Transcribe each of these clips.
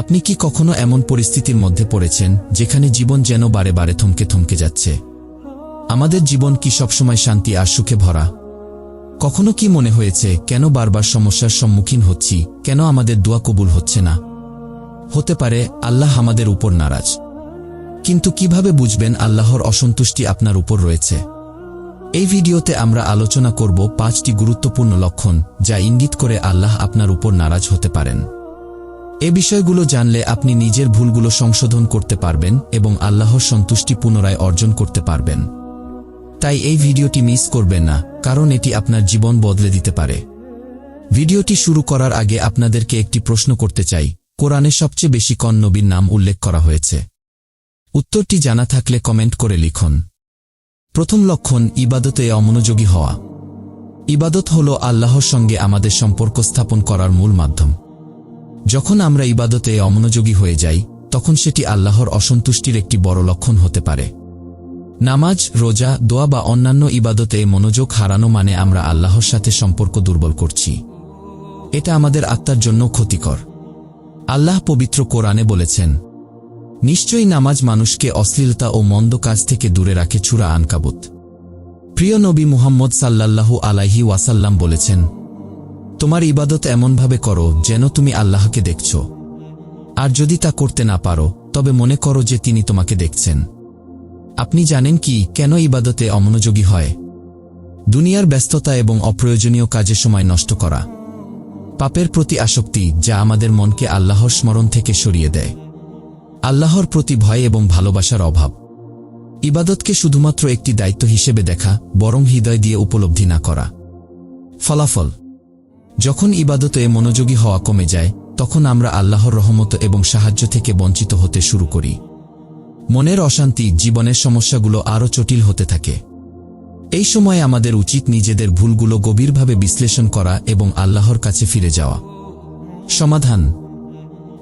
আপনি কি কখনো এমন পরিস্থিতির মধ্যে পড়েছেন, যেখানে জীবন যেন বারে বারে থমকে থমকে যাচ্ছে? আমাদের জীবন কি সবসময় শান্তি আর সুখে ভরা? কখনো কি মনে হয়েছে, কেন বারবার সমস্যার সম্মুখীন হচ্ছি, কেন আমাদের দোয়া কবুল হচ্ছে না? হতে পারে, আল্লাহ আমাদের উপর নারাজ। কিন্তু কীভাবে বুঝবেন আল্লাহর অসন্তুষ্টি আপনার উপর রয়েছে? এই ভিডিওতে আমরা আলোচনা করব পাঁচটি গুরুত্বপূর্ণ লক্ষণ, যা ইঙ্গিত করে আল্লাহ আপনার উপর নারাজ হতে পারেন। এ বিষয়গুলো জানলে আপনি নিজের ভুলগুলো সংশোধন করতে পারবেন এবং আল্লাহর সন্তুষ্টি পুনরায় অর্জন করতে পারবেন। তাই এই ভিডিওটি মিস করবেন না, কারণ এটি আপনার জীবন বদলে দিতে পারে। ভিডিওটি শুরু করার আগে আপনাদেরকে একটি প্রশ্ন করতে চাই। কোরআনে সবচেয়ে বেশি কন নবীর নাম উল্লেখ করা হয়েছে? উত্তরটি জানা থাকলে কমেন্ট করে লিখুন। প্রথম লক্ষণ, ইবাদতে অমনোযোগী হওয়া। ইবাদত হল আল্লাহর সঙ্গে আমাদের সম্পর্ক স্থাপন করার মূল মাধ্যম। যখন আমরা ইবাদতে অমনোযোগী হয়ে যাই, তখন সেটি আল্লাহর অসন্তুষ্টির একটি বড় লক্ষণ হতে পারে। নামাজ, রোজা, দোয়া বা অন্যান্য ইবাদতে মনোযোগ হারানো মানে আমরা আল্লাহর সাথে সম্পর্ক দুর্বল করছি। এটা আমাদের আত্মার জন্য ক্ষতিকর। আল্লাহ পবিত্র কোরআনে বলেছেন, নিশ্চয়ই নামাজ মানুষকে অশ্লীলতা ও মন্দ কাজ থেকে দূরে রাখে চূড়া আনকাবুত। প্রিয় নবী মুহাম্মদ সাল্লাল্লাহু আলাইহি ওয়াসাল্লাম বলেছেন তোমার ইবাদত এমনভাবে করো যেন তুমি আল্লাহকে দেখছ। আর যদি তা করতে না পারো, তবে মনে করো যে তিনি তোমাকে দেখছেন। আপনি জানেন কি, কেন ইবাদতে অমনোযোগী হয়? দুনিয়ার ব্যস্ততা এবং অপ্রয়োজনীয় কাজে সময় নষ্ট করা। পাপের প্রতি আসক্তি যা আমাদের মনকে আল্লাহর স্মরণ থেকে সরিয়ে দেয়। আল্লাহর প্রতি ভয় এবং ভালোবাসার অভাব। ইবাদতকে শুধুমাত্র একটি দায়িত্ব হিসেবে দেখা, বরং হৃদয় দিয়ে উপলব্ধি না করা। ফলাফল যখন ইবাদতে মনোযোগী হওয়া কমে যায়, তখন আমরা আল্লাহর রহমত এবং সাহায্য থেকে বঞ্চিত হতে শুরু করি। মনের অশান্তি জীবনের সমস্যাগুলো আরও জটিল হতে থাকে। এই সময় আমাদের উচিত নিজেদের ভুলগুলো গভীরভাবে বিশ্লেষণ করা এবং আল্লাহর কাছে ফিরে যাওয়া। সমাধান।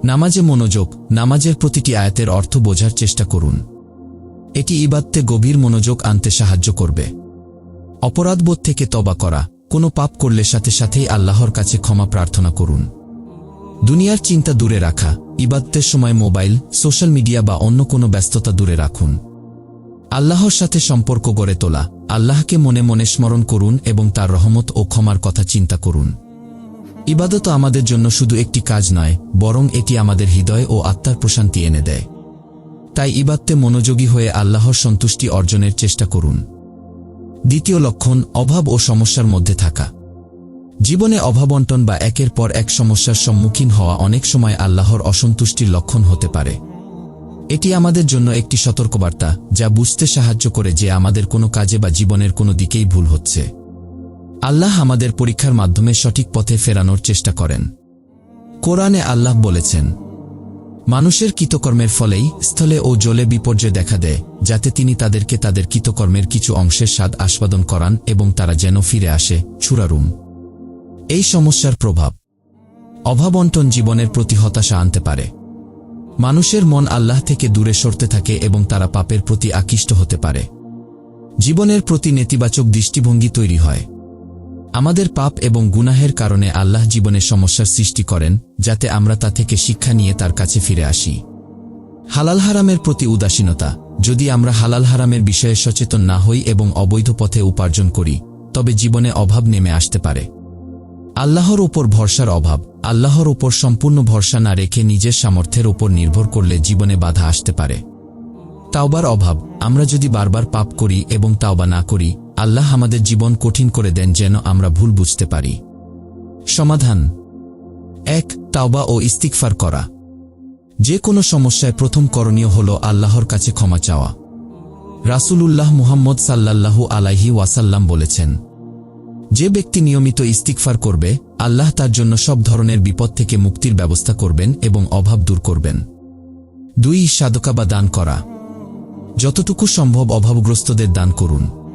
নামাজে মনোযোগ, নামাজের প্রতিটি আয়াতের অর্থ বোঝার চেষ্টা করুন। এটি ইবাদতে গভীর মনোযোগ আনতে সাহায্য করবে। অপরাধবোধ থেকে তবা করা। কোনো পাপ করলে সাথে সাথেই আল্লাহর কাছে ক্ষমা প্রার্থনা করুন। দুনিয়ার চিন্তা দূরে রাখা, ইবাদতের সময় মোবাইল, সোশ্যাল মিডিয়া বা অন্য কোনো ব্যস্ততা দূরে রাখুন। আল্লাহর সাথে সম্পর্ক গড়ে তোলা, আল্লাহকে মনে মনে স্মরণ করুন এবং তার রহমত ও ক্ষমার কথা চিন্তা করুন। ইবাদত আমাদের জন্য শুধু একটি কাজ নয়, বরং এটি আমাদের হৃদয় ও আত্মার প্রশান্তি এনে দেয়। তাই ইবাদতে মনোযোগী হয়ে আল্লাহর সন্তুষ্টি অর্জনের চেষ্টা করুন। দ্বিতীয় লক্ষণ অভাব ও সমস্যার মধ্যে থাকা। জীবনে অভাবন্টন বা একের পর এক সমস্যার সম্মুখীন হওয়া অনেক সময় আল্লাহর অসন্তুষ্টির লক্ষণ হতে পারে। এটি আমাদের জন্য একটি সতর্কবার্তা, যা বুঝতে সাহায্য করে যে আমাদের কোনো কাজে বা জীবনের কোনো দিকেই ভুল হচ্ছে। আল্লাহ আমাদের পরীক্ষার মাধ্যমে সঠিক পথে ফেরানোর চেষ্টা করেন। কোরআনে আল্লাহ বলেছেন মানুষের কৃতকর্মের ফলেই স্থলে ও জলে বিপর্যয় দেখা দেয়, যাতে তিনি তাদেরকে তাদের কৃতকর্মের কিছু অংশের স্বাদ আস্বাদন করান এবং তারা যেন ফিরে আসে ছুরারুম এই সমস্যার প্রভাব অভাবন্টন জীবনের প্রতি হতাশা আনতে পারে। মানুষের মন আল্লাহ থেকে দূরে সরতে থাকে এবং তারা পাপের প্রতি আকৃষ্ট হতে পারে। জীবনের প্রতি নেতিবাচক দৃষ্টিভঙ্গি তৈরি হয়। আমাদের পাপ এবং গুনাহের কারণে আল্লাহ জীবনে সমস্যার সৃষ্টি করেন, যাতে আমরা তা থেকে শিক্ষা নিয়ে তার কাছে ফিরে আসি। হালাল হারামের প্রতি উদাসীনতা। যদি আমরা হালাল হারামের বিষয়ে সচেতন না হই এবং অবৈধ পথে উপার্জন করি, তবে জীবনে অভাব নেমে আসতে পারে। আল্লাহর ওপর ভরসার অভাব। আল্লাহর ওপর সম্পূর্ণ ভরসা না রেখে নিজের সামর্থ্যের ওপর নির্ভর করলে জীবনে বাধা আসতে পারে। তাওবার অভাব। আমরা যদি বারবার পাপ করি এবং তাওবা না করি আল্লাহ আমাদের জীবন কঠিন করে দেন যেন আমরা ভুল বুঝতে পারি। সমাধান। এক, তাওবা ও ইস্তিকফার করা। যে কোনো সমস্যায় প্রথম করণীয় হল আল্লাহর কাছে ক্ষমা চাওয়া। রাসূলুল্লাহ মুহাম্মদ সাল্লাল্লাহু আলাইহি ওয়াসাল্লাম বলেছেন, যে ব্যক্তি নিয়মিত ইস্তিকফার করবে, আল্লাহ তার জন্য সব ধরনের বিপদ থেকে মুক্তির ব্যবস্থা করবেন এবং অভাব দূর করবেন। দুই, সাদকা বা দান করা। যতটুকু সম্ভব অভাবগ্রস্তদের দান করুন।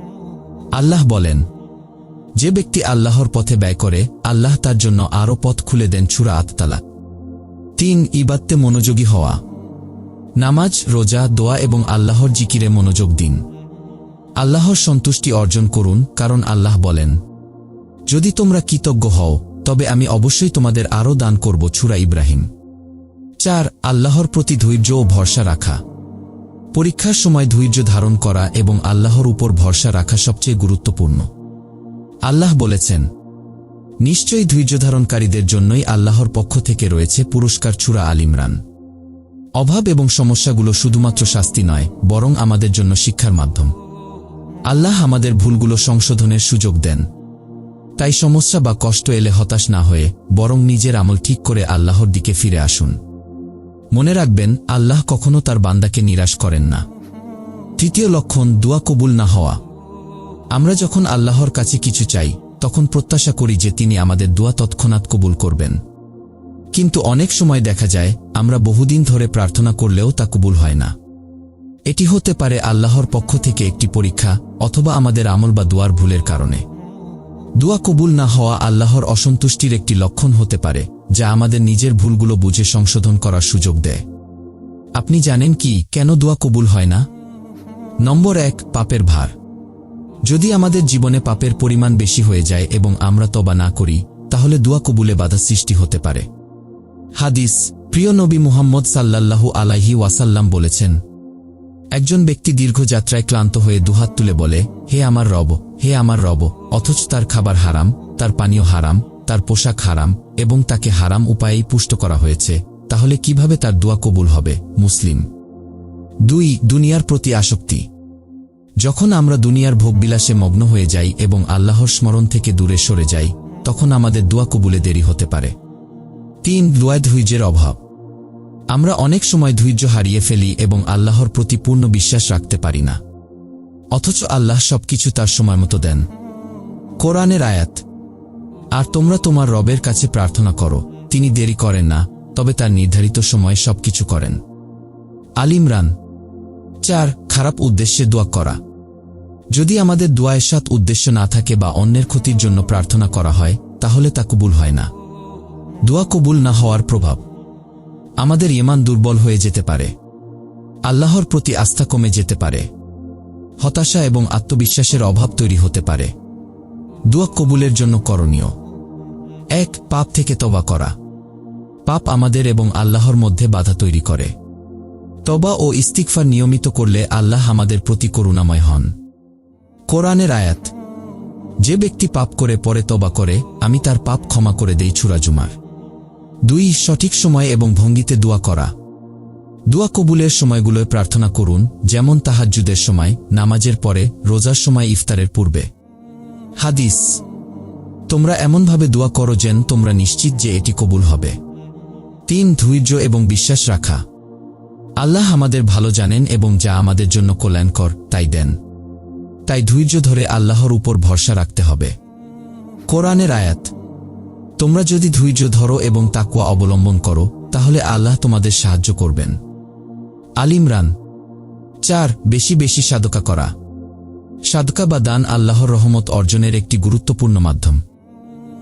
আল্লাহ বলেন, যে ব্যক্তি আল্লাহর পথে ব্যয় করে, আল্লাহ তার জন্য আরও পথ খুলে দেন ছুরা আততালা তিন ইবাত্তে মনোযোগী হওয়া। নামাজ, রোজা, দোয়া এবং আল্লাহর জিকিরে মনোযোগ দিন। আল্লাহর সন্তুষ্টি অর্জন করুন, কারণ আল্লাহ বলেন, যদি তোমরা কৃতজ্ঞ হও, তবে আমি অবশ্যই তোমাদের আরও দান করব ছুরা ইব্রাহিম। চার, আল্লাহর প্রতি ধৈর্য ও ভরসা রাখা। পরীক্ষার সময় ধৈর্য ধারণ করা এবং আল্লাহর উপর ভরসা রাখা সবচেয়ে গুরুত্বপূর্ণ। আল্লাহ বলেছেন, নিশ্চয়ই ধৈর্য ধারণকারীদের জন্যই আল্লাহর পক্ষ থেকে রয়েছে পুরস্কার ছুরা আল ইমরান। অভাব এবং সমস্যাগুলো শুধুমাত্র শাস্তি নয়, বরং আমাদের জন্য শিক্ষার মাধ্যম। আল্লাহ আমাদের ভুলগুলো সংশোধনের সুযোগ দেন। তাই সমস্যা বা কষ্ট এলে হতাশ না হয়ে, বরং নিজের আমল ঠিক করে আল্লাহর দিকে ফিরে আসুন। মনে রাখবেন, আল্লাহ কখনো তার বান্দাকে নিরাশ করেন না। তৃতীয় লক্ষণ, দোয়া কবুল না হওয়া। আমরা যখন আল্লাহর কাছে কিছু চাই, তখন প্রত্যাশা করি যে তিনি আমাদের দোয়া তৎক্ষণাৎ কবুল করবেন। কিন্তু অনেক সময় দেখা যায়, আমরা বহুদিন ধরে প্রার্থনা করলেও তা কবুল হয় না। এটি হতে পারে আল্লাহর পক্ষ থেকে একটি পরীক্ষা, অথবা আমাদের আমল বা দোয়ার ভুলের কারণে। দোয়া কবুল না হওয়া আল্লাহর অসন্তুষ্টির একটি লক্ষণ হতে পারে। যা আমাদের নিজের ভুলগুলো বুঝে সংশোধন করার সুযোগ দেয়। আপনি জানেন কি, কেন দোয়া কবুল হয় না? নম্বর এক, পাপের ভার। যদি আমাদের জীবনে পাপের পরিমাণ বেশি হয়ে যায় এবং আমরা তবা না করি, তাহলে দোয়া কবুলে বাধা সৃষ্টি হতে পারে। হাদিস, প্রিয় নবী মুহাম্মদ সাল্লাল্লাহু আলাইহি ওয়াসাল্লাম বলেছেন, একজন ব্যক্তি দীর্ঘ যাত্রায় ক্লান্ত হয়ে দুহাত তুলে বলে, হে আমার রব, হে আমার রব, অথচ তার খাবার হারাম, তার পানীয় হারাম, তার পোশাক হারাম এবং তাকে হারাম উপায়েই পুষ্ট করা হয়েছে। তাহলে কীভাবে তার দোয়া কবুল হবে, মুসলিম? দুই, দুনিয়ার প্রতি আসক্তি। যখন আমরা দুনিয়ার ভোগবিলাসে মগ্ন হয়ে যাই এবং আল্লাহর স্মরণ থেকে দূরে সরে যাই, তখন আমাদের দোয়া কবুলে দেরি হতে পারে। তিন, দোয়ায় ধৈর্যের অভাব। আমরা অনেক সময় ধৈর্য হারিয়ে ফেলি এবং আল্লাহর প্রতি পূর্ণ বিশ্বাস রাখতে পারি না। অথচ আল্লাহ সবকিছু তার সময় মতো দেন। কোরআনের আয়াত আর তোমরা তোমার রবের কাছে প্রার্থনা করো, তিনি দেরি করেন না, তবে তার নির্ধারিত সময়ে সবকিছু করেন। আলিমরান চার, খারাপ উদ্দেশ্যে দোয়া করা। যদি আমাদের দোয়ায় সাত উদ্দেশ্য না থাকে বা অন্যের ক্ষতির জন্য প্রার্থনা করা হয়, তাহলে তা কবুল হয় না। দোয়া কবুল না হওয়ার প্রভাব। আমাদের ইমান দুর্বল হয়ে যেতে পারে। আল্লাহর প্রতি আস্থা কমে যেতে পারে। হতাশা এবং আত্মবিশ্বাসের অভাব তৈরি হতে পারে। দোয়া কবুলের জন্য করণীয়। এক পাপ থেকে তবা করা। পাপ আমাদের এবং আল্লাহর মধ্যে বাধা তৈরি করে। তবা ও ইস্তিকফার নিয়মিত করলে আল্লাহ আমাদের প্রতি করুণাময় হন। কোরআনের আয়াত, যে ব্যক্তি পাপ করে পরে তবা করে, আমি তার পাপ ক্ষমা করে দেই ছুরাজুমার দুই, সঠিক সময় এবং ভঙ্গিতে দোয়া করা। দোয়া কবুলের সময়গুলোয় প্রার্থনা করুন, যেমন তাহাজ্জুদের সময়, নামাজের পরে, রোজার সময় ইফতারের পূর্বে। হাদিস তোমরা এমনভাবে দোয়া করো যেন তোমরা নিশ্চিত যে এটি কবুল হবে। তিন, ধৈর্য এবং বিশ্বাস রাখা। আল্লাহ আমাদের ভালো জানেন এবং যা আমাদের জন্য কল্যাণকর, তাই দেন। তাই ধৈর্য ধরে আল্লাহর উপর ভরসা রাখতে হবে। কোরআনের আয়াত, তোমরা যদি ধৈর্য ধরো এবং তাকুয়া অবলম্বন করো, তাহলে আল্লাহ তোমাদের সাহায্য করবেন। আলিমরান চার, বেশি বেশি সাদকা করা। সাদকা বা দান আল্লাহর রহমত অর্জনের একটি গুরুত্বপূর্ণ মাধ্যম।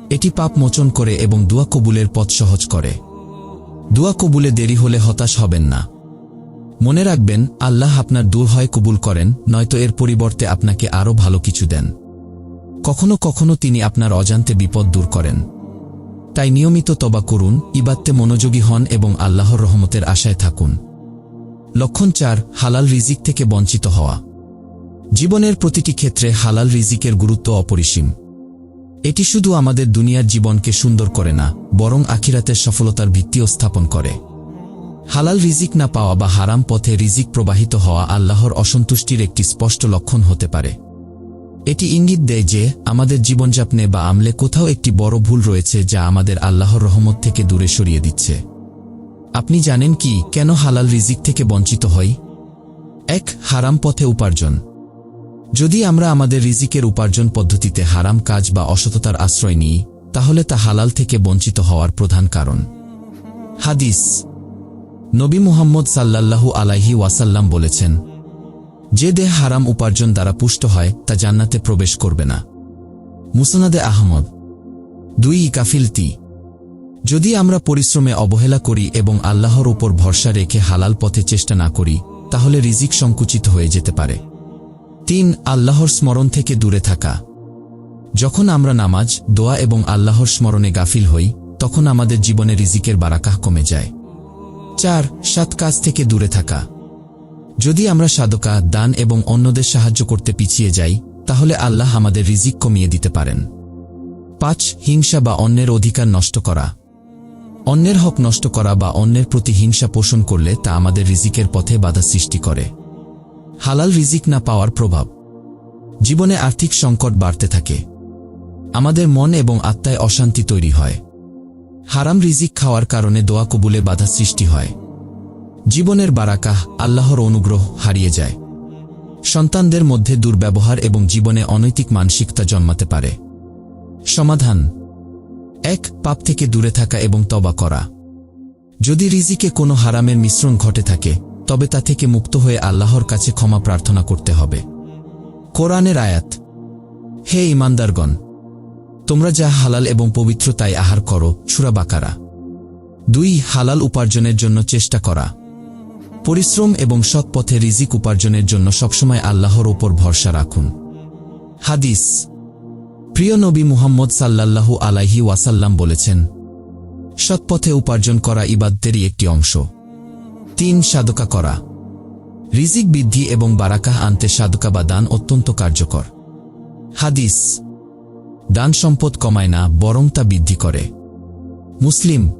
এটি পাপ মোচন করে এবং দুয়া কবুলের পথ সহজ করে। দুয়া কবুলে দেরি হলে হতাশ হবেন না। মনে রাখবেন, আল্লাহ আপনার দূর হয় কবুল করেন, নয়তো এর পরিবর্তে আপনাকে আরও ভালো কিছু দেন। কখনো কখনো তিনি আপনার অজান্তে বিপদ দূর করেন। তাই নিয়মিত তবা করুন ইবাত্তে মনোযোগী হন এবং আল্লাহর রহমতের আশায় থাকুন। লক্ষণ চার, হালাল রিজিক থেকে বঞ্চিত হওয়া। জীবনের প্রতিটি ক্ষেত্রে হালাল রিজিকের গুরুত্ব অপরিসীম। এটি শুধু আমাদের দুনিয়ার জীবনকে সুন্দর করে না, বরং আখিরাতের সফলতার ভিত্তিও স্থাপন করে। হালাল রিজিক না পাওয়া বা হারাম পথে রিজিক প্রবাহিত হওয়া আল্লাহর অসন্তুষ্টির একটি স্পষ্ট লক্ষণ হতে পারে। এটি ইঙ্গিত দেয় যে, আমাদের জীবনযাপনে বা আমলে কোথাও একটি বড় ভুল রয়েছে যা আমাদের আল্লাহর রহমত থেকে দূরে সরিয়ে দিচ্ছে। আপনি জানেন কি, কেন হালাল রিজিক থেকে বঞ্চিত হই? এক, হারাম পথে উপার্জন। যদি আমরা আমাদের রিজিকের উপার্জন পদ্ধতিতে হারাম কাজ বা অসততার আশ্রয় নিই, তাহলে তা হালাল থেকে বঞ্চিত হওয়ার প্রধান কারণ। হাদিস। নবী মুহাম্মদ সাল্লাল্লাহু আলাইহি ওয়াসাল্লাম বলেছেন, যে দেহ হারাম উপার্জন দ্বারা পুষ্ট হয়, তা জান্নাতে প্রবেশ করবে না। মুসনাদে আহমদ। দুই কাফিলতি। যদি আমরা পরিশ্রমে অবহেলা করি এবং আল্লাহর উপর ভরসা রেখে হালাল পথে চেষ্টা না করি, তাহলে রিজিক সংকুচিত হয়ে যেতে পারে। তিন আল্লাহর স্মরণ থেকে দূরে থাকা। যখন আমরা নামাজ, দোয়া এবং আল্লাহর স্মরণে গাফিল হই, তখন আমাদের জীবনে রিজিকের বারাকাহ কমে যায়। চার, সাত কাজ থেকে দূরে থাকা। যদি আমরা সাদকা, দান এবং অন্যদের সাহায্য করতে পিছিয়ে যাই, তাহলে আল্লাহ আমাদের রিজিক কমিয়ে দিতে পারেন। পাঁচ, হিংসা বা অন্যের অধিকার নষ্ট করা। অন্যের হক নষ্ট করা বা অন্যের প্রতি হিংসা পোষণ করলে তা আমাদের রিজিকের পথে বাধা সৃষ্টি করে। হালাল রিজিক না পাওয়ার প্রভাব। জীবনে আর্থিক সংকট বাড়তে থাকে। আমাদের মন এবং আত্মায় অশান্তি তৈরি হয়। হারাম রিজিক খাওয়ার কারণে দোয়া কবুলে বাধা সৃষ্টি হয়। জীবনের বারাকাহ আল্লাহর অনুগ্রহ হারিয়ে যায়। সন্তানদের মধ্যে দুর্ব্যবহার এবং জীবনে অনৈতিক মানসিকতা জন্মাতে পারে। সমাধান। এক, পাপ থেকে দূরে থাকা এবং তবা করা। যদি রিজিকে কোনো হারামের মিশ্রণ ঘটে থাকে তবে তা থেকে মুক্ত হয়ে আল্লাহর কাছে ক্ষমা প্রার্থনা করতে হবে। কোরআনের আয়াত, হে ইমানদারগণ তোমরা যা হালাল এবং পবিত্র তাই আহার করো, সুরা বাকারা। দুই, হালাল উপার্জনের জন্য চেষ্টা করা। পরিশ্রম এবং সৎ পথে রিজিক উপার্জনের জন্য সবসময় আল্লাহর ওপর ভরসা রাখুন। হাদিস, প্রিয় নবী মুহাম্মদ সাল্লাল্লাহু আলাইহি ওয়াসাল্লাম বলেছেন সৎপথে উপার্জন করা ইবাদদেরই একটি অংশ। তিন সাদকা করা। রিজিক বৃদ্ধি এবং বারাকাহ আনতে সাদকা বা দান অত্যন্ত কার্যকর। হাদিস, দান সম্পদ কমায় না, বরং তা বৃদ্ধি করে। মুসলিম,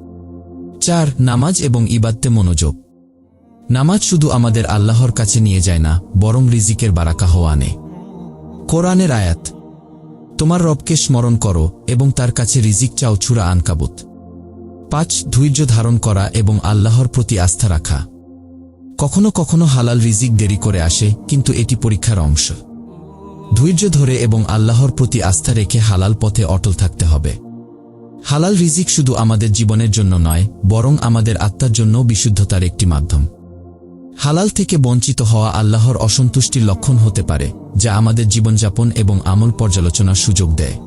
চার, নামাজ এবং ইবাদতে মনোযোগ। নামাজ শুধু আমাদের আল্লাহর কাছে নিয়ে যায় না, বরং রিজিকের বারাকাহ আনে। কোরআনের আয়াত, তোমার রবকে স্মরণ করো এবং তার কাছে রিজিক চাও ছুরা আনকাবুত। পাঁচ ধৈর্য ধারণ করা এবং আল্লাহর প্রতি আস্থা রাখা। কখনো কখনো হালাল রিজিক দেরি করে আসে, কিন্তু এটি পরীক্ষার অংশ। ধৈর্য ধরে এবং আল্লাহর প্রতি আস্থা রেখে হালাল পথে অটল থাকতে হবে। হালাল রিজিক শুধু আমাদের জীবনের জন্য নয়, বরং আমাদের আত্মার জন্য বিশুদ্ধতার একটি মাধ্যম। হালাল থেকে বঞ্চিত হওয়া আল্লাহর অসন্তুষ্টির লক্ষণ হতে পারে, যা আমাদের জীবনযাপন এবং আমল পর্যালোচনার সুযোগ দেয়।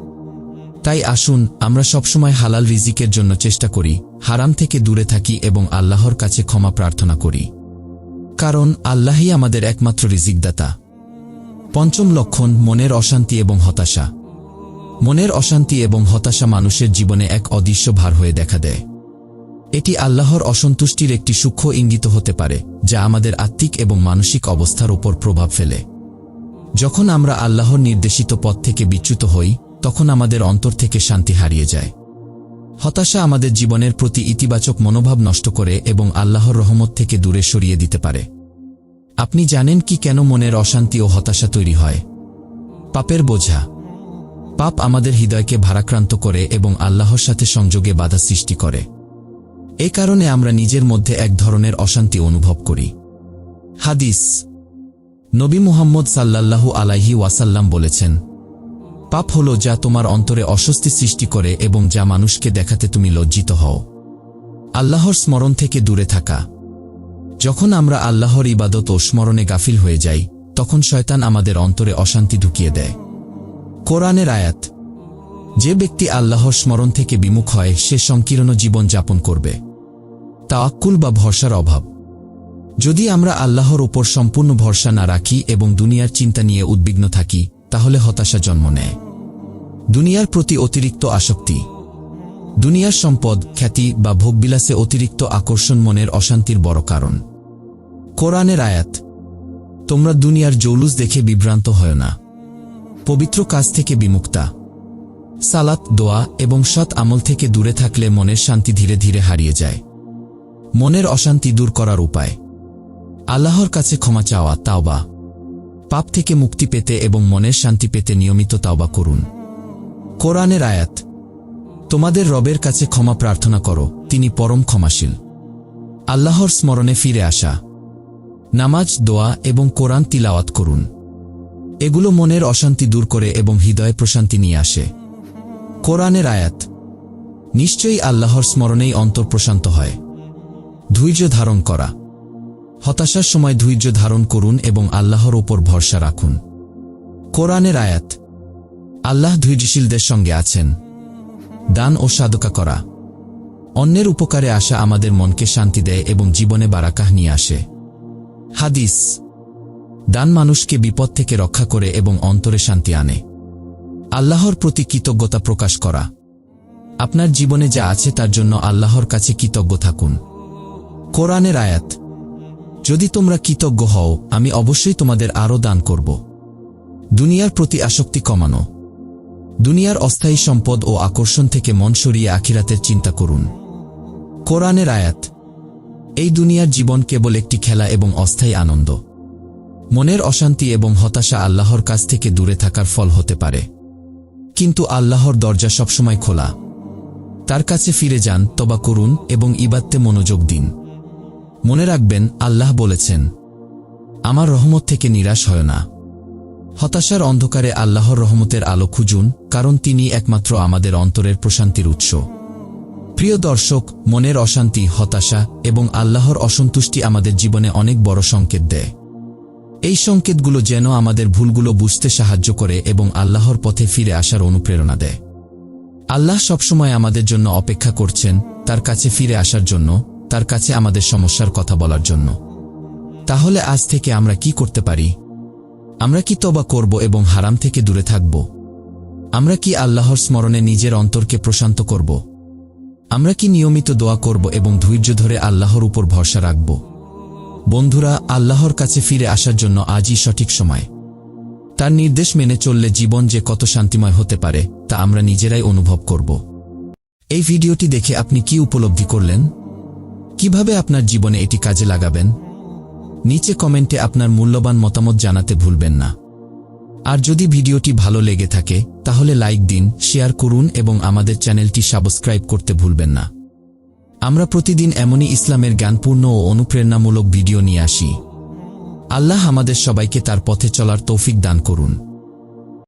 তাই আসুন, আমরা সবসময় হালাল রিজিকের জন্য চেষ্টা করি, হারাম থেকে দূরে থাকি এবং আল্লাহর কাছে ক্ষমা প্রার্থনা করি। কারণ, আল্লাহই আমাদের একমাত্র রিজিকদাতা। পঞ্চম লক্ষণ, মনের অশান্তি এবং হতাশা। মনের অশান্তি এবং হতাশা মানুষের জীবনে এক অদৃশ্য ভার হয়ে দেখা দেয়। এটি আল্লাহর অসন্তুষ্টির একটি সূক্ষ্ম ইঙ্গিত হতে পারে, যা আমাদের আত্মিক এবং মানসিক অবস্থার উপর প্রভাব ফেলে। যখন আমরা আল্লাহর নির্দেশিত পথ থেকে বিচ্যুত হই তখন আমাদের অন্তর থেকে শান্তি হারিয়ে যায়। হতাশা আমাদের জীবনের প্রতি ইতিবাচক মনোভাব নষ্ট করে এবং আল্লাহর রহমত থেকে দূরে সরিয়ে দিতে পারে। আপনি জানেন কি কেন মনের অশান্তি ও হতাশা তৈরি হয়? পাপের বোঝা। পাপ আমাদের হৃদয়কে ভারাক্রান্ত করে এবং আল্লাহর সাথে সংযোগে বাধা সৃষ্টি করে। এ কারণে আমরা নিজের মধ্যে এক ধরনের অশান্তি অনুভব করি। হাদিস। নবী মুহাম্মদ সাল্লাল্লাহু আলাইহি ওয়াসাল্লাম বলেছেন পাপ হল যা তোমার অন্তরে অস্বস্তি সৃষ্টি করে এবং যা মানুষকে দেখাতে তুমি লজ্জিত হও। আল্লাহর স্মরণ থেকে দূরে থাকা। যখন আমরা আল্লাহর ইবাদত ও স্মরণে গাফিল হয়ে যাই, তখন শয়তান আমাদের অন্তরে অশান্তি ঢুকিয়ে দেয়। কোরআনের আয়াত, যে ব্যক্তি আল্লাহর স্মরণ থেকে বিমুখ হয়, সে সংকীর্ণ জীবন যাপন করবে। তাওয়াক্কুল বা ভরসার অভাব। যদি আমরা আল্লাহর ওপর সম্পূর্ণ ভরসা না রাখি এবং দুনিয়ার চিন্তা নিয়ে উদ্বিগ্ন থাকি তাহলে হতাশা জন্ম নেয়। দুনিয়ার প্রতি অতিরিক্ত আসক্তি। দুনিয়ার সম্পদ, খ্যাতি বা ভোগবিলাসে অতিরিক্ত আকর্ষণ মনের অশান্তির বড় কারণ। কোরআনের আয়াত, তোমরা দুনিয়ার জৌলুস দেখে বিভ্রান্ত হয় না। পবিত্র কাজ থেকে বিমুক্তা। সালাত, দোয়া এবং সৎ আমল থেকে দূরে থাকলে মনের শান্তি ধীরে ধীরে হারিয়ে যায়। মনের অশান্তি দূর করার উপায়। আল্লাহর কাছে ক্ষমা চাওয়া, তাওবা। পাপ থেকে মুক্তি পেতে এবং মনের শান্তি পেতে নিয়মিত তাওবা করুন। কোরআনের আয়াত, তোমাদের রবের কাছে ক্ষমা প্রার্থনা করো, তিনি পরম ক্ষমাশীল। আল্লাহর স্মরণে ফিরে আসা। নামাজ, দোয়া এবং কোরআন তিলাওয়াত করুন। এগুলো মনের অশান্তি দূর করে এবং হৃদয়ে প্রশান্তি নিয়ে আসে। কোরআনের আয়াত, নিশ্চয়ই আল্লাহর স্মরণেই অন্তর প্রশান্ত হয়। ধৈর্য ধারণ করা। হতাশার সময় ধৈর্য ধারণ করুন এবং আল্লাহর ওপর ভরসা রাখুন। কোরআনের আয়াত, আল্লাহ ধৈর্যশীলদের সঙ্গে আছেন। দান ও সাদকা করা। অন্যের উপকারে আসা আমাদের মনকে শান্তি দেয় এবং জীবনে বারাকাহ নিয়ে আসে। হাদিস, দান মানুষকে বিপদ থেকে রক্ষা করে এবং অন্তরে শান্তি আনে। আল্লাহর প্রতি কৃতজ্ঞতা প্রকাশ করা। আপনার জীবনে যা আছে তার জন্য আল্লাহর কাছে কৃতজ্ঞ থাকুন। কোরআনের আয়াত যদি তোমরা কৃতজ্ঞ হও, আমি অবশ্যই তোমাদের আরও দান করব। দুনিয়ার প্রতি আসক্তি কমানো। দুনিয়ার অস্থায়ী সম্পদ ও আকর্ষণ থেকে মন সরিয়ে আখিরাতের চিন্তা করুন। কোরআনের আয়াত, এই দুনিয়ার জীবন কেবল একটি খেলা এবং অস্থায়ী আনন্দ। মনের অশান্তি এবং হতাশা আল্লাহর কাছ থেকে দূরে থাকার ফল হতে পারে। কিন্তু আল্লাহর দরজা সবসময় খোলা। তার কাছে ফিরে যান, তবা করুন এবং ইবাদতে মনোযোগ দিন। মনে রাখবেন, আল্লাহ বলেছেন, আমার রহমত থেকে নিরাশ হয় না। হতাশার অন্ধকারে আল্লাহর রহমতের আলো খুঁজুন, কারণ তিনি একমাত্র আমাদের অন্তরের প্রশান্তির উৎস। প্রিয় দর্শক, মনের অশান্তি, হতাশা এবং আল্লাহর অসন্তুষ্টি আমাদের জীবনে অনেক বড় সংকেত দেয়। এই সংকেতগুলো যেন আমাদের ভুলগুলো বুঝতে সাহায্য করে এবং আল্লাহর পথে ফিরে আসার অনুপ্রেরণা দেয়। আল্লাহ সবসময় আমাদের জন্য অপেক্ষা করছেন, তার কাছে ফিরে আসার জন্য। তার কাছে আমাদের সমস্যার কথা বলার জন্য। তাহলে আজ থেকে আমরা কি করতে পারি? আমরা কি তবা করব এবং হারাম থেকে দূরে থাকব? আমরা কি আল্লাহর স্মরণে নিজের অন্তরকে প্রশান্ত করব? আমরা কি নিয়মিত দোয়া করব এবং ধৈর্য ধরে আল্লাহর উপর ভরসা রাখব? বন্ধুরা, আল্লাহর কাছে ফিরে আসার জন্য আজই সঠিক সময়। তার নির্দেশ মেনে চললে জীবন যে কত শান্তিময় হতে পারে, তা আমরা নিজেরাই অনুভব করব। এই ভিডিওটি দেখে আপনি কি উপলব্ধি করলেন? কীভাবে আপনার জীবনে এটি কাজে লাগাবেন? নিচে কমেন্টে আপনার মূল্যবান মতামত জানাতে ভুলবেন না। আর যদি ভিডিওটি ভালো লেগে থাকে, তাহলে লাইক দিন, শেয়ার করুন এবং আমাদের চ্যানেলটি সাবস্ক্রাইব করতে ভুলবেন না। আমরা প্রতিদিন এমনই ইসলামের জ্ঞানপূর্ণ ও অনুপ্রেরণামূলক ভিডিও নিয়ে আসি। আল্লাহ আমাদের সবাইকে তার পথে চলার তৌফিক দান করুন।